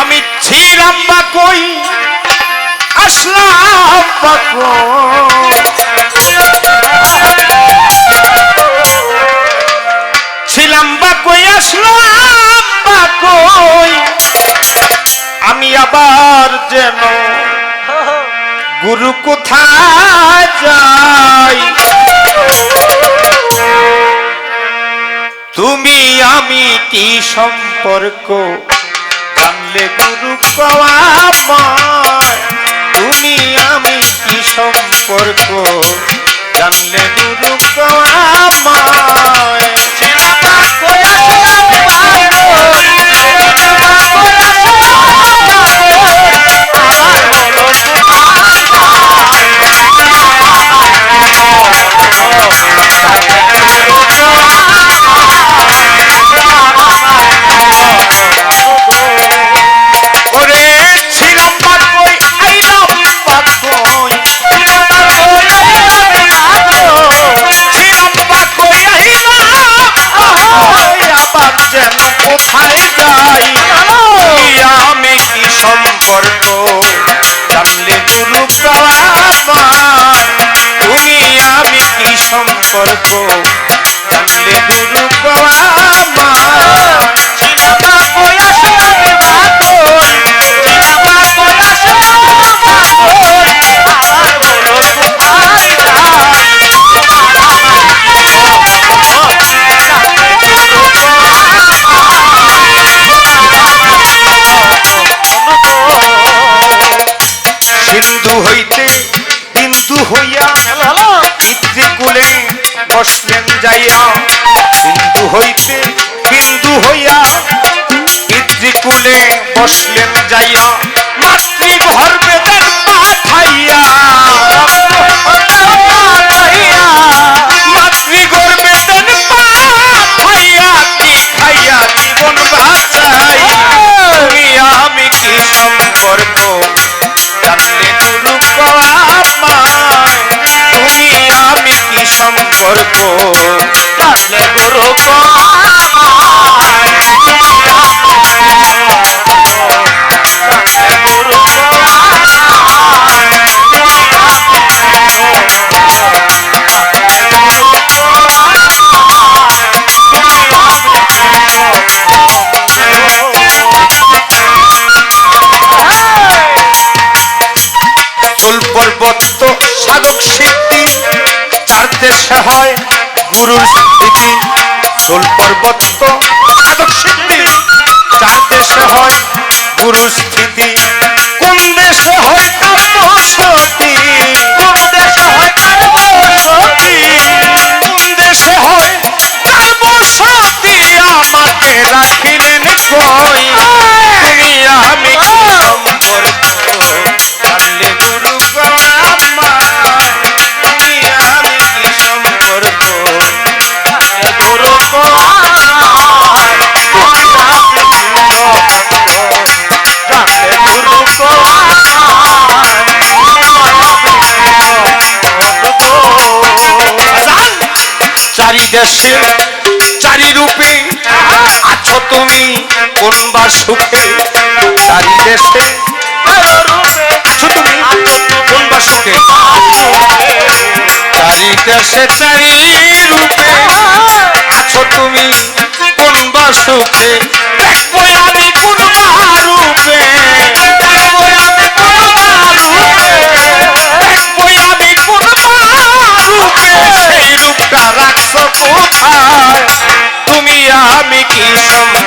আমি ছিলাম বা কই আসলাম বা কই কই আমি আবার যেন গুরু কোথায় যাই? তুমি আমি কি সম্পর্ক? জানলে গুরু কওয়ামায় তুমি আমি কি সম্পর্ক? জানলে গুরু কওয়ামায় সম্পর্ক জানলে গুরু তুমি আমি কি সম্পর্ক? জানলে গুরু যাইয়া হিন্দু হইতে হিন্দু হইয়া পিতৃকুলে বসলেন যাইয়া। সম্পর্ক তাহলে গুরু চুল পর্বত সাধক সিদ্ধি চার দেশে হয় গুরু স্থিতি কোন দেশে হয় বসতি কোন দেশে হয় বসতি দেশে চারি রূপে আছো তুমি কোন বা সুখে? চারি দেশে আছো তুমি কোন বা সুখে? চারি দেশে চারি আছো তুমি কোন বা সুখে?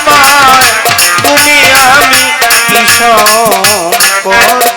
আমার তুমি আমি কিসব